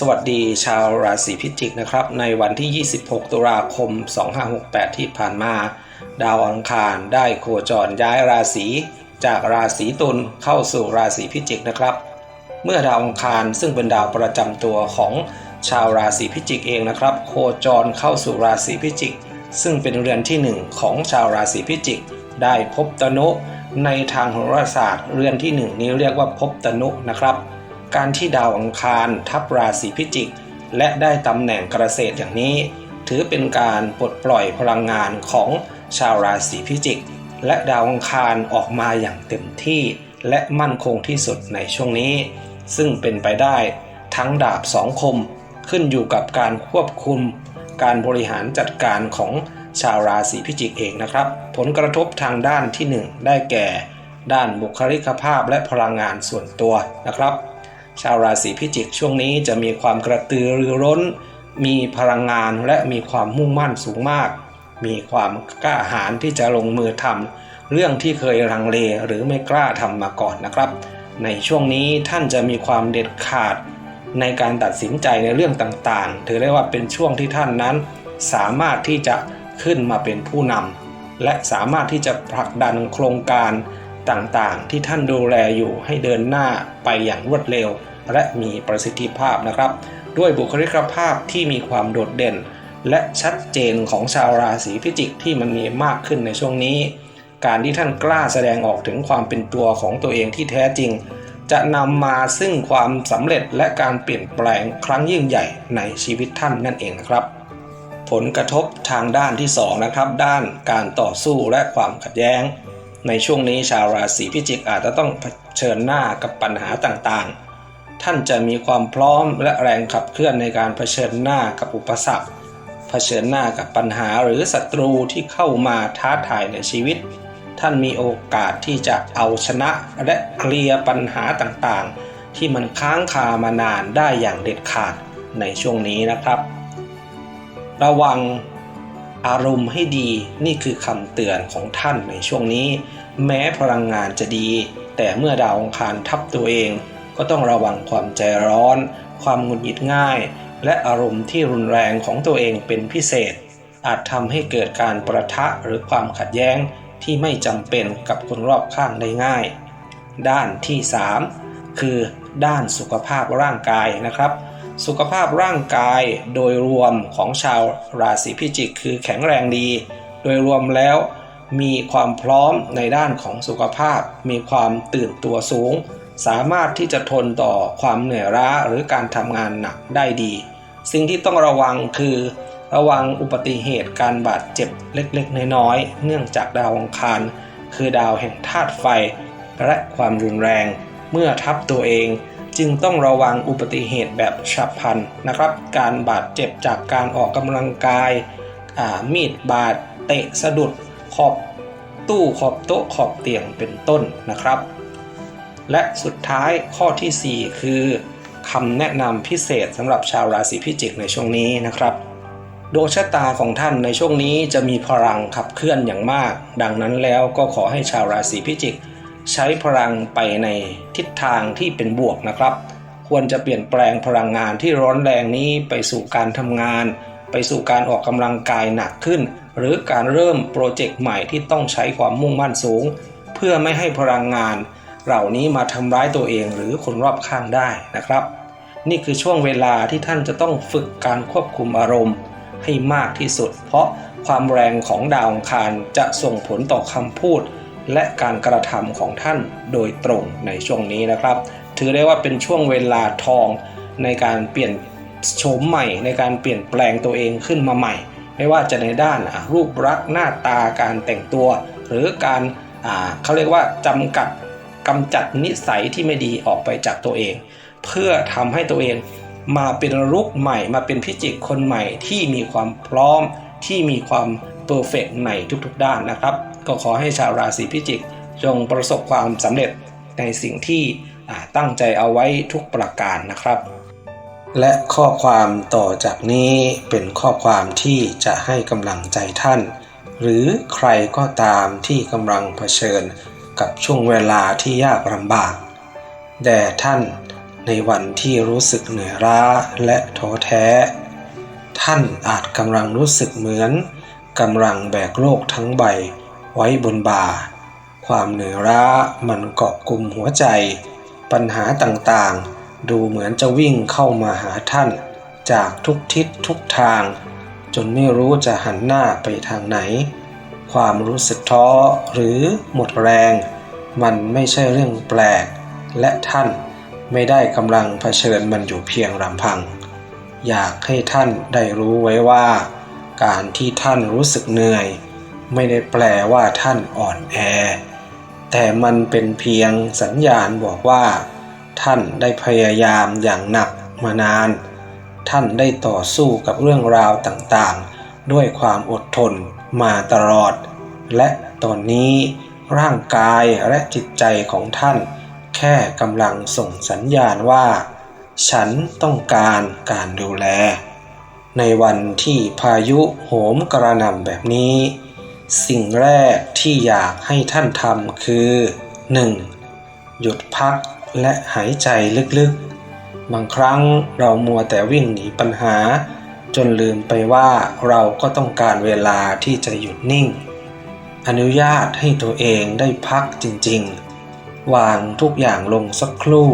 สวัสดีชาวราศีพิจิกนะครับ ในวันที่ 26 ตุลาคม 2568 ที่ผ่านมา ดาวอังคารได้โคจรย้ายราศีจากราศีตุลเข้าสู่ราศีพิจิกนะครับ เมื่อดาวอังคารซึ่งเป็นดาวประจำตัวของชาวราศีพิจิกเองนะครับ โคจรเข้าสู่ราศีพิจิก ซึ่งเป็นเรือนที่หนึ่งของชาวราศีพิจิก ได้พบตนุในทางโหราศาสตร์ เรือนที่หนึ่งนี้เรียกว่าพบตนุนะครับ การที่ดาวอังคารทับราศีพิจิก และได้ตำแหน่งเกษตรอย่างนี้ ถือเป็นการปลดปล่อยพลังงานของชาวราศีพิจิก และดาวอังคารออกมาอย่างเต็มที่ และมั่นคงที่สุดในช่วงนี้ ซึ่งเป็นไปได้ทั้งดาบสองคม ขึ้นอยู่กับการควบคุม การบริหารจัดการของชาวราศีพิจิกเองนะครับ ผลกระทบทางด้านที่ 1 ได้แก่ ด้านบุคลิกภาพและพลังงานส่วนตัวนะครับ ชาวราศีพิจิกช่วงนี้จะมีความกระตือรือร้น มีพลังงานและมีความมุ่งมั่นสูงมาก มีความกล้าหาญที่จะลงมือทำเรื่องที่เคยลังเลหรือไม่กล้าทำมาก่อนนะครับ ในช่วงนี้ท่านจะมีความเด็ดขาด ในการตัดสินใจในเรื่องต่างๆ ถือได้ว่าเป็นช่วงที่ท่านนั้น สามารถที่จะขึ้นมาเป็นผู้นำและสามารถที่จะผลักดันโครงการ ต่างๆ ที่ท่านดูแลอยู่ให้เดินหน้าไปอย่างรวดเร็ว และมีประสิทธิภาพนะครับ ด้วยบุคลิกภาพที่มีความโดดเด่น และชัดเจนของชาวราศีพิจิกที่มันมีมากขึ้นในช่วงนี้ การที่ท่านกล้าแสดงออกถึงความเป็นตัวของตัวเองที่แท้จริง จะนำมาซึ่งความสำเร็จและการเปลี่ยนแปลงครั้งยิ่งใหญ่ในชีวิตท่านนั่นเองครับผลกระทบทางด้านที่2นะครับด้านการต่อสู้และความขัดแย้ง ในช่วงนี้ชาวราศีพิจิกอาจจะต้องเผชิญหน้ากับปัญหาต่างๆ ท่านจะมีความพร้อมและแรงขับเคลื่อนในการเผชิญหน้ากับอุปสรรค เผชิญหน้ากับปัญหาหรือศัตรูที่เข้ามาท้าทายในชีวิต ท่านมีโอกาสที่จะเอาชนะและเคลียร์ปัญหาต่างๆ ที่มันค้างคามานานได้อย่างเด็ดขาดในช่วงนี้นะครับ ระวัง อารมณ์ให้ดีนี่คือคำเตือนของท่านในช่วงนี้ แม้พลังงานจะดี แต่เมื่อดาวองคารทับตัวเอง ก็ต้องระวังความใจร้อน ความหงุดหงิดง่าย และอารมณ์ที่รุนแรงของตัวเองเป็นพิเศษ อาจทำให้เกิดการประทะหรือความขัดแย้งที่ไม่จำเป็นกับคนรอบข้างได้ง่าย ด้านที่ 3 คือด้านสุขภาพร่างกายนะครับ สุขภาพร่างกายโดยรวมของชาวราศีพิจิก คือแข็งแรงดี โดยรวมแล้วมีความพร้อมในด้านของสุขภาพ มีความตื่นตัวสูง สามารถที่จะทนต่อความเหนื่อยล้าหรือการทำงานหนักได้ดี สิ่งที่ต้องระวังคือ ระวังอุบัติเหตุการบาดเจ็บเล็กๆ น้อยๆ เนื่องจากดาวอังคารคือดาวแห่งธาตุไฟ และความรุนแรง เมื่อทับตัวเอง จึงต้องระวังอุบัติเหตุแบบฉับพลันนะครับ การบาดเจ็บจากการออกกำลังกายามีดบาดเตะสะดุดขอบตู้ขอบโต๊ะขอบเตียงเป็นต้นนะครับ และสุดท้ายข้อทีสี่ 4 คือคำแนะนำพิเศษสำหรับชาวราศีพิจิกในช่วงนี้นะครับดวงชะตาของท่านในช่วงนี้จะมีพลังขับเคลื่อนอย่างมาก ดังนั้นแล้วก็ขอให้ชาวราศีพิจิก ใช้พลังไปในทิศทางที่เป็นบวกนะครับ ควรจะเปลี่ยนแปลงพลังงานที่ร้อนแรงนี้ไปสู่การทำงาน ไปสู่การออกกำลังกายหนักขึ้น หรือการเริ่มโปรเจกต์ใหม่ที่ต้องใช้ความมุ่งมั่นสูง เพื่อไม่ให้พลังงาน เหล่านี้มาทำร้ายตัวเองหรือคนรอบข้างได้นะครับ นี่คือช่วงเวลาที่ท่านจะต้องฝึกการควบคุมอารมณ์ ให้มากที่สุด เพราะความแรงของดาวองคารจะส่งผลต่อคำพูด และการกระทำของท่านโดยตรงในช่วงนี้นะครับ ถือได้ว่าเป็นช่วงเวลาทองในการเปลี่ยนโฉมใหม่ ในการเปลี่ยนแปลงตัวเองขึ้นมาใหม่ ไม่ว่าจะในด้านรูปลักษ์หน้าตาการแต่งตัว หรือการาเขาเรียกว่าจำกัดกำจัดนิสัยที่ไม่ดีออกไปจากตัวเอง เพื่อทำให้ตัวเองมาเป็นรุกใหม่ มาเป็นพิจิกคนใหม่ที่มีความพร้อมที่มีความ เพอร์เฟกในทุกๆด้านนะครับ ก็ขอให้ชาวราศีพิจิก จงประสบความสำเร็จในสิ่งที่ตั้งใจเอาไว้ทุกประการนะครับ และข้อความต่อจากนี้เป็นข้อความที่จะให้กำลังใจท่าน หรือใครก็ตามที่กำลังเผชิญกับช่วงเวลาที่ยากลำบาก แด่ท่านในวันที่รู้สึกเหนื่อยล้าและท้อแท้ ท่านอาจกำลังรู้สึกเหมือน กำลังแบกโลกทั้งใบไว้บนบ่า ความเหนื่อยล้ามันเกาะกลุ่มหัวใจ ปัญหาต่างๆ ดูเหมือนจะวิ่งเข้ามาหาท่าน จากทุกทิศทุกทาง จนไม่รู้จะหันหน้าไปทางไหน ความรู้สึกท้อหรือหมดแรง มันไม่ใช่เรื่องแปลก และท่านไม่ได้กำลังเผชิญมันอยู่เพียงลำพัง อยากให้ท่านได้รู้ไว้ว่า การที่ท่านรู้สึกเหนื่อย ไม่ได้แปลว่าท่านอ่อนแอ แต่มันเป็นเพียงสัญญาณบอกว่า ท่านได้พยายามอย่างหนักมานาน ท่านได้ต่อสู้กับเรื่องราวต่างๆ ด้วยความอดทนมาตลอด และตอนนี้ร่างกายและจิตใจของท่าน แค่กำลังส่งสัญญาณว่า ฉันต้องการการดูแล ในวันที่พายุโหมกระหน่ำแบบนี้ สิ่งแรกที่อยากให้ท่านทำคือ 1. หยุดพักและหายใจลึกๆ บางครั้งเรามัวแต่วิ่งหนีปัญหา จนลืมไปว่าเราก็ต้องการเวลาที่จะหยุดนิ่ง อนุญาตให้ตัวเองได้พักจริงๆ วางทุกอย่างลงสักครู่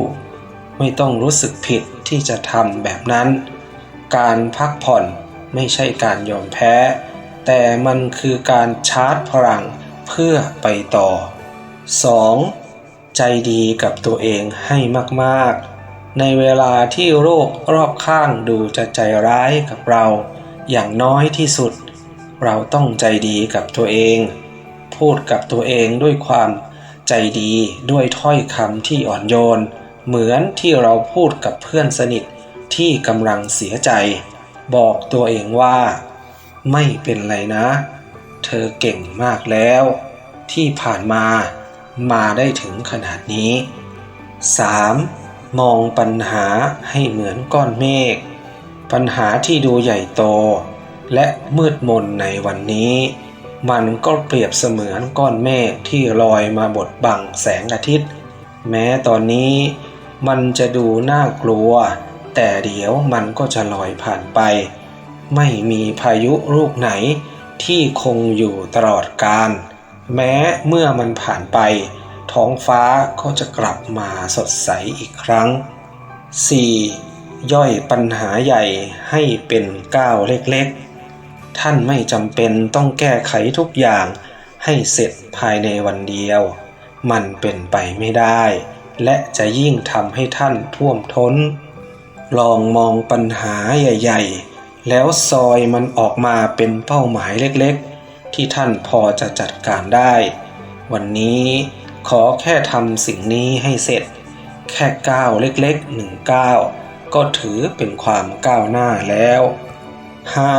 ไม่ต้องรู้สึกผิดที่จะทำแบบนั้น การพักผ่อนไม่ใช่การยอมแพ้ แต่มันคือการชาร์จพลังเพื่อไปต่อ 2. ใจดีกับตัวเองให้มากๆ ในเวลาที่โรครอบข้างดูจะใจร้ายกับเรา อย่างน้อยที่สุด เราต้องใจดีกับตัวเอง พูดกับตัวเองด้วยความใจดีด้วยถ้อยคำที่อ่อนโยน เหมือนที่เราพูดกับเพื่อนสนิท ที่กำลังเสียใจ บอกตัวเองว่า ไม่เป็นไรนะ เธอเก่งมากแล้ว ที่ผ่านมามาได้ถึงขนาดนี้ 3. มองปัญหาให้เหมือนก้อนเมฆ ปัญหาที่ดูใหญ่โต และมืดมนในวันนี้ มันก็เปรียบเสมือนก้อนเมฆที่ลอยมาบดบังแสงอาทิตย์ แม้ตอนนี้มันจะดูน่ากลัว แต่เดี๋ยวมันก็จะลอยผ่านไป ไม่มีพายุลูกไหนที่คงอยู่ตลอดกาลแม้เมื่อมันผ่านไป ท้องฟ้าก็จะกลับมาสดใสอีกครั้ง 4. ย่อยปัญหาใหญ่ให้เป็นก้าวเล็กๆ ท่านไม่จำเป็นต้องแก้ไขทุกอย่างให้เสร็จภายในวันเดียว มันเป็นไปไม่ได้ และจะยิ่งทำให้ท่านท่วมท้น ลองมองปัญหาใหญ่ ๆ แล้วซอยมันออกมาเป็นเป้าหมายเล็กๆ ที่ท่านพอจะจัดการได้ วันนี้ขอแค่ทำสิ่งนี้ให้เสร็จ แค่ก้าวเล็กๆหนึ่งก้าวก็ถือเป็นความก้าวหน้าแล้ว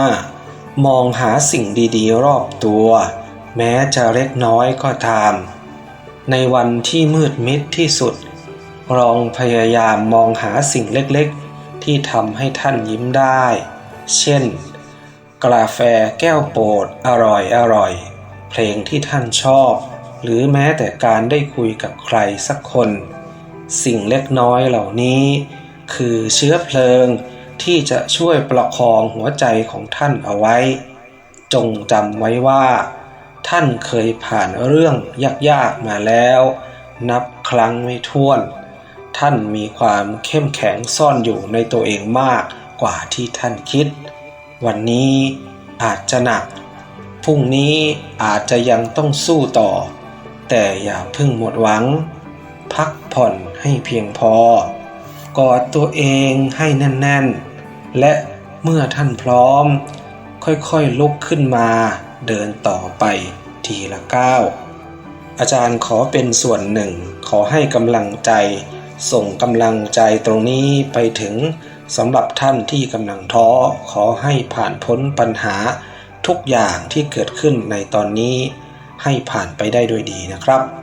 5. มองหาสิ่งดีๆ รอบตัว แม้จะเล็กน้อยก็ตาม ในวันที่มืดมิดที่สุด ลองพยายามมองหาสิ่งเล็กๆ ที่ทำให้ท่านยิ้มได้ เช่น กาแฟแก้วโปรดอร่อยอร่อย เพลงที่ท่านชอบ หรือแม้แต่การได้คุยกับใครสักคน สิ่งเล็กน้อยเหล่านี้ คือเชื้อเพลิงที่จะช่วยประคองหัวใจของท่านเอาไว้ จงจำไว้ว่า ท่านเคยผ่านเรื่องยากๆมาแล้ว นับครั้งไม่ถ้วน ท่านมีความเข้มแข็งซ่อนอยู่ในตัวเองมากกว่าที่ท่านคิด วันนี้อาจจะหนัก พรุ่งนี้อาจจะยังต้องสู้ต่อ แต่อย่าเพิ่งหมดหวัง พักผ่อนให้เพียงพอกอดตัวเองให้แน่นๆ และเมื่อท่านพร้อม ค่อยๆลุกขึ้นมาเดินต่อไปทีละก้าวอาจารย์ขอเป็นส่วนหนึ่งขอให้กำลังใจ ส่งกำลังใจตรงนี้ไปถึงสำหรับท่านที่กำลังท้อขอให้ผ่านพ้นปัญหาทุกอย่างที่เกิดขึ้นในตอนนี้ให้ผ่านไปได้ด้วยดีนะครับ